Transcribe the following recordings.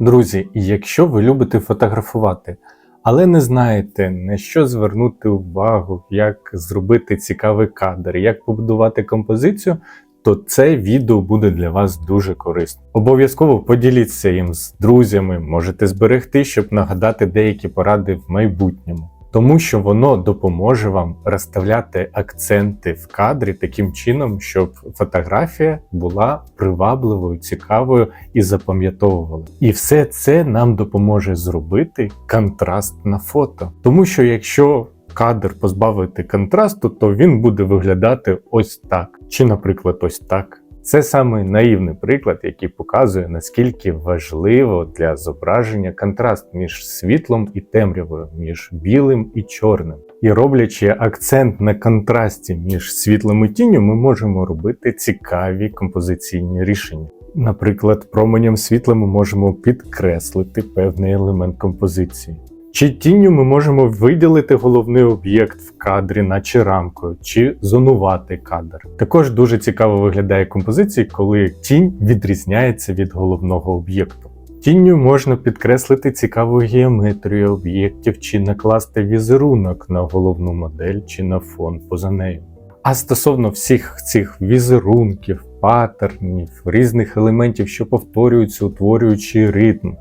Друзі, якщо ви любите фотографувати, але не знаєте на що звернути увагу, як зробити цікавий кадр, як побудувати композицію, то це відео буде для вас дуже корисно. Обов'язково поділіться їм з друзями, можете зберегти, щоб нагадати деякі поради в майбутньому. Тому що воно допоможе вам розставляти акценти в кадрі таким чином, щоб фотографія була привабливою, цікавою і запам'ятовувала. І все це нам допоможе зробити контраст на фото. Тому що якщо кадр позбавити контрасту, то він буде виглядати ось так, чи, наприклад, ось так. Це саме наївний приклад, який показує, наскільки важливо для зображення контраст між світлом і темрявою, між білим і чорним. І роблячи акцент на контрасті між світлом і тінню, ми можемо робити цікаві композиційні рішення. Наприклад, променем світла ми можемо підкреслити певний елемент композиції. Чи тінню ми можемо виділити головний об'єкт в кадрі, наче рамкою, чи зонувати кадр. Також дуже цікаво виглядає композиція, коли тінь відрізняється від головного об'єкту. Тінню можна підкреслити цікаву геометрію об'єктів чи накласти візерунок на головну модель чи на фон поза нею. А стосовно всіх цих візерунків, паттернів, різних елементів, що повторюються, утворюючи ритм.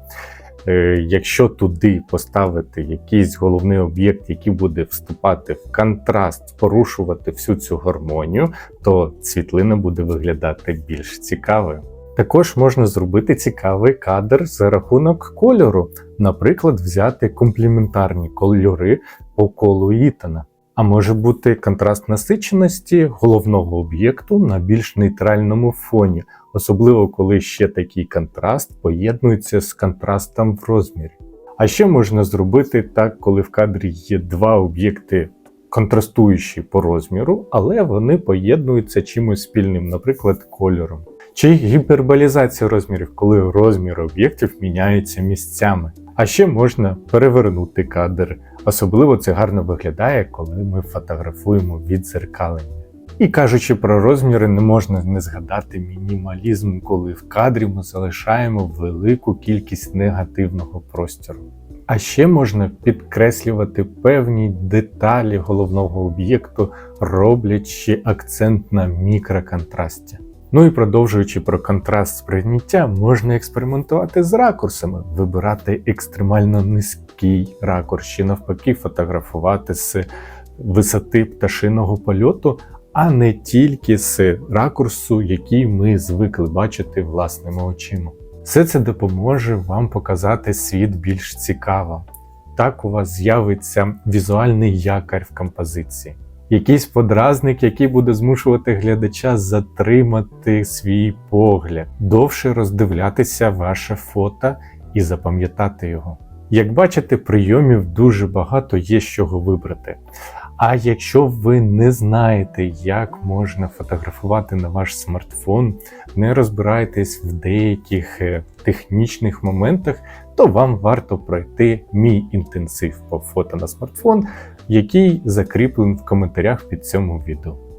Е, Якщо туди поставити якийсь головний об'єкт, який буде вступати в контраст, порушувати всю цю гармонію, то світлина буде виглядати більш цікавою. Також можна зробити цікавий кадр за рахунок кольору, наприклад, взяти компліментарні кольори по колу Ітана. А може бути контраст насиченості головного об'єкту на більш нейтральному фоні, особливо коли ще такий контраст поєднується з контрастом в розмірі. А ще можна зробити так, коли в кадрі є два об'єкти, контрастуючі по розміру, але вони поєднуються чимось спільним, наприклад, кольором. Чи гіперболізація розмірів, коли розмір об'єктів міняється місцями. А ще можна перевернути кадр. Особливо це гарно виглядає, коли ми фотографуємо відзеркалення. І кажучи про розміри, не можна не згадати мінімалізм, коли в кадрі ми залишаємо велику кількість негативного простору. А ще можна підкреслювати певні деталі головного об'єкту, роблячи акцент на мікроконтрасті. Ну і продовжуючи про контраст сприйняття, можна експериментувати з ракурсами, вибирати екстремально низький ракурс, чи навпаки фотографувати з висоти пташиного польоту, а не тільки з ракурсу, який ми звикли бачити власними очима. Все це допоможе вам показати світ більш цікаво. Так у вас з'явиться візуальний якар в композиції якийсь подразник, який буде змушувати глядача затримати свій погляд, довше роздивлятися ваше фото і запам'ятати його. Як бачите, прийомів дуже багато є з чого вибрати. А якщо ви не знаєте, як можна фотографувати на ваш смартфон, не розбираєтесь в деяких е, технічних моментах, то вам варто пройти мій інтенсив по фото на смартфон, який закріплений в коментарях під цьому відео.